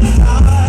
I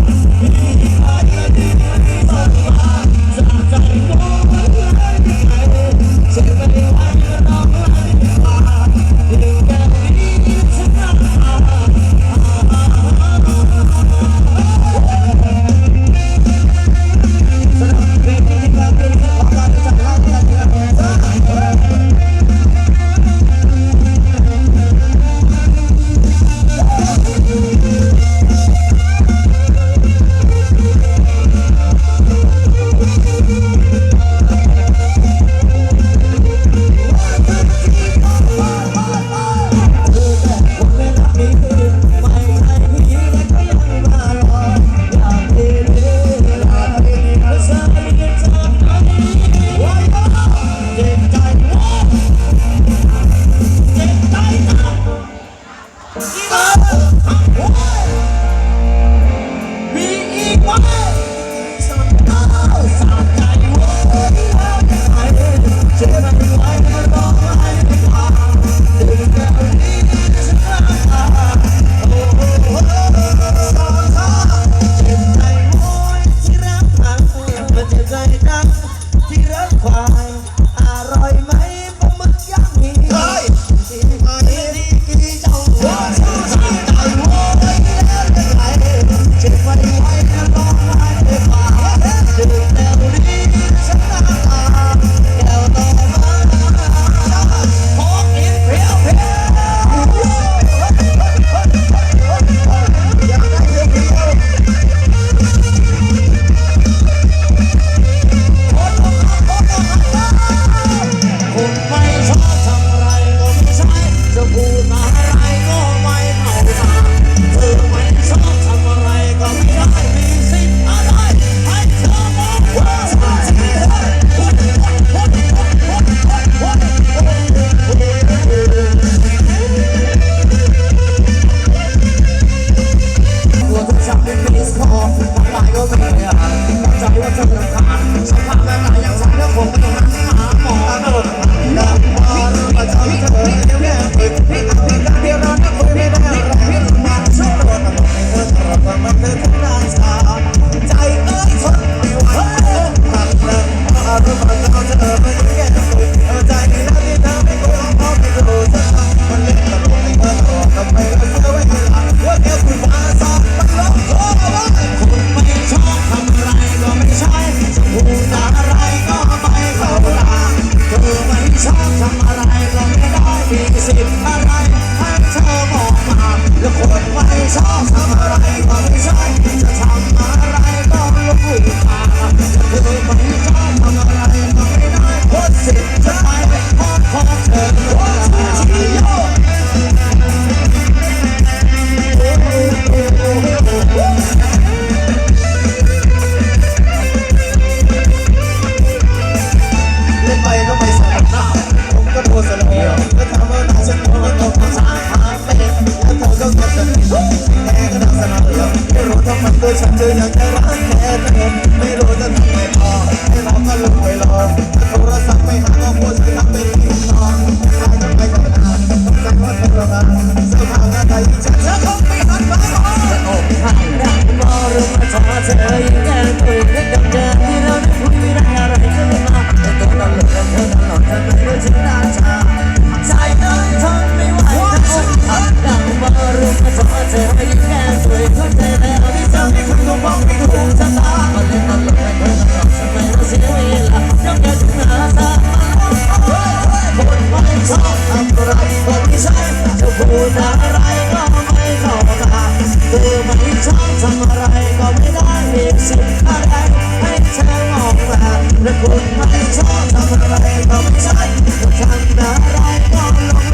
คนไม่ชอบทำอะไรกับฉันก็ทำอะไรก็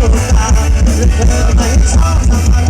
ลงตาและเธอไม่ชอบทำอะไร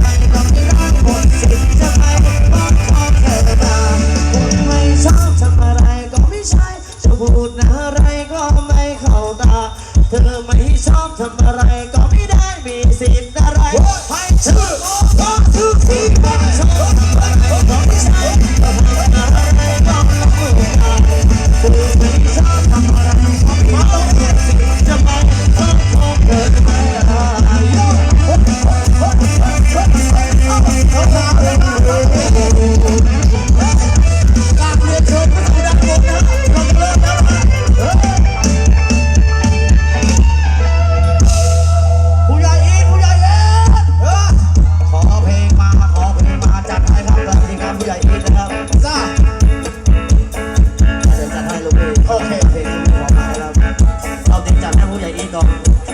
เอาติดจับแม่ผู้ใหญ่อีกก่อน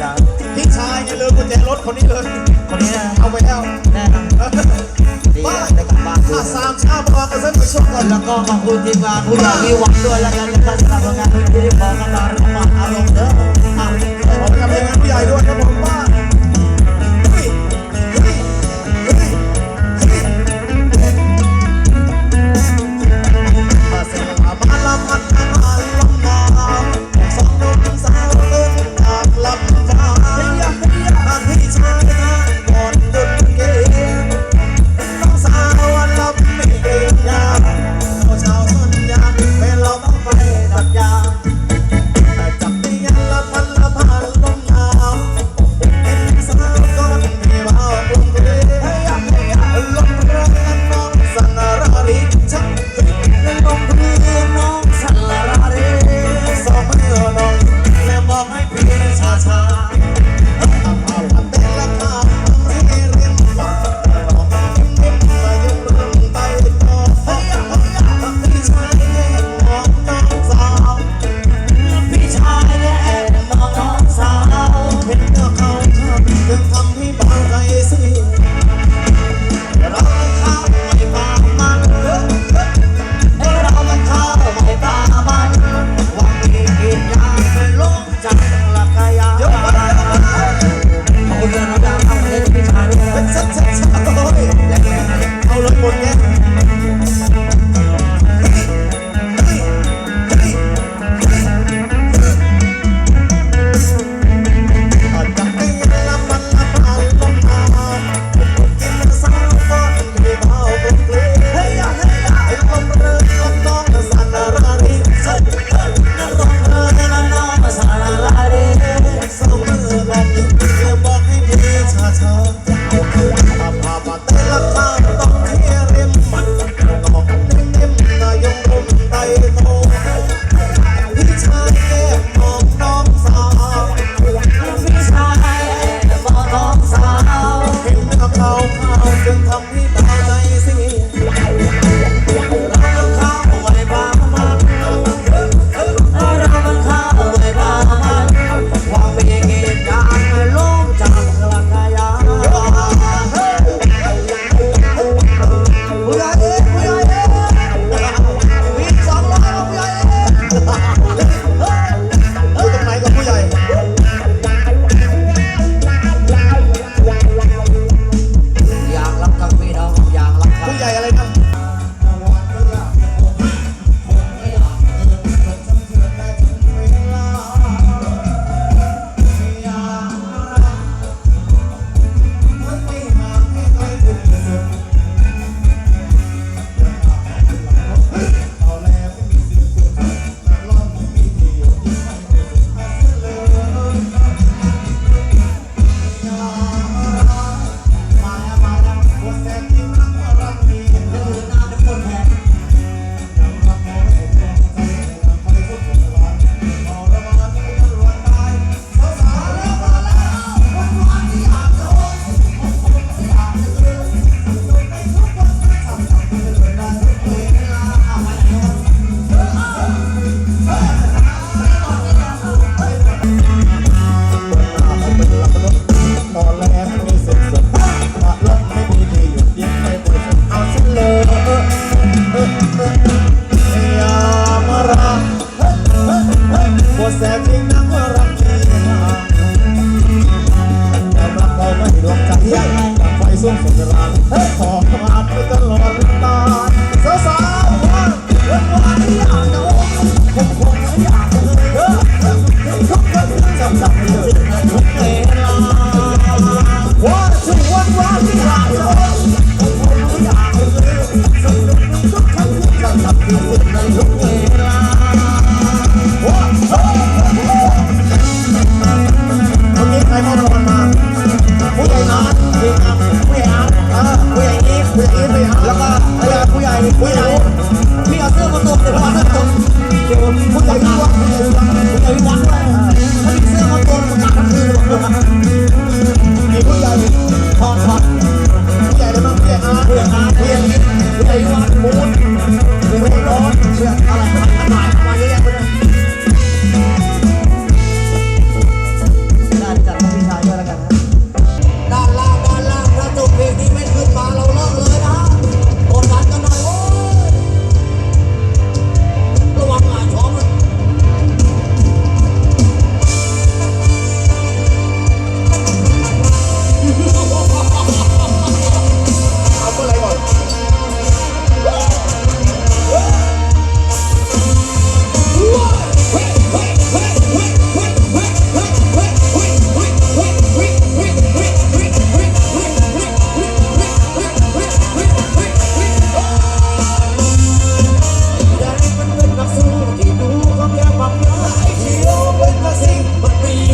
นะพี่ชายอย่าลืมกุญแจรถคนนี้เลย คนนี้นะเอาไปแล้วแน่นะดีนะได้กลับบ้านถ้าสามชาติมาก็เส้นไปช่วก่อนแล้วก็ขอบคุณทีมงานผู้ใหญ่ที่หวังด้วยแล้วกันนะครับสำหรับงานที่ได้บอกกันมาอารมณ์เด้อเอาขอบคุณกำลังใจผู้ใหญ่ด้วยครับผม ฮ้ย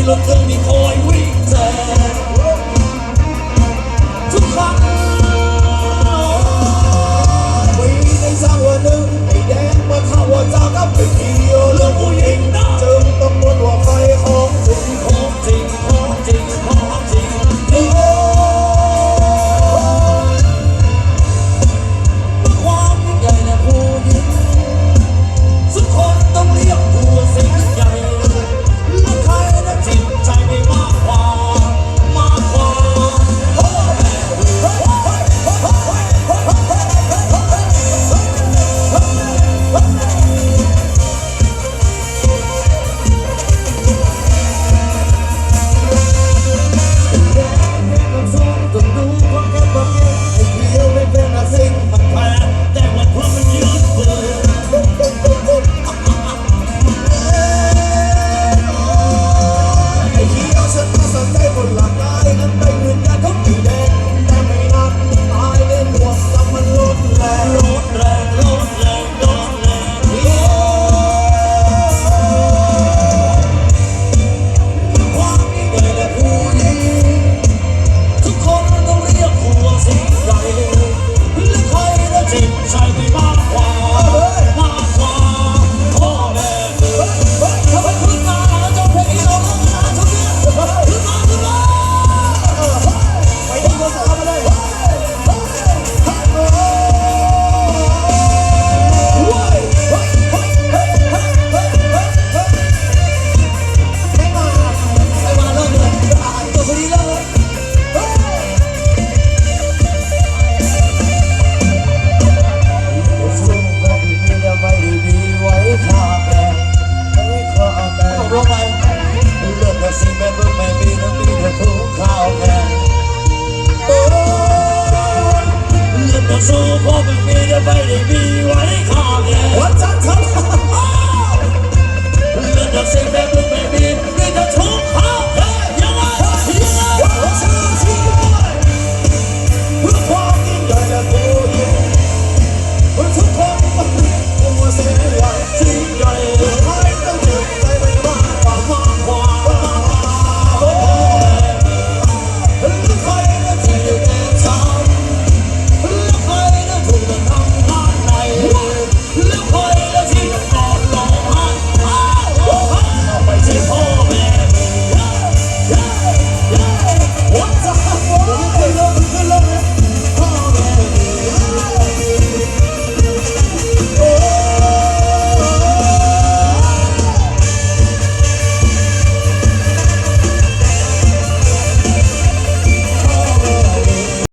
look good.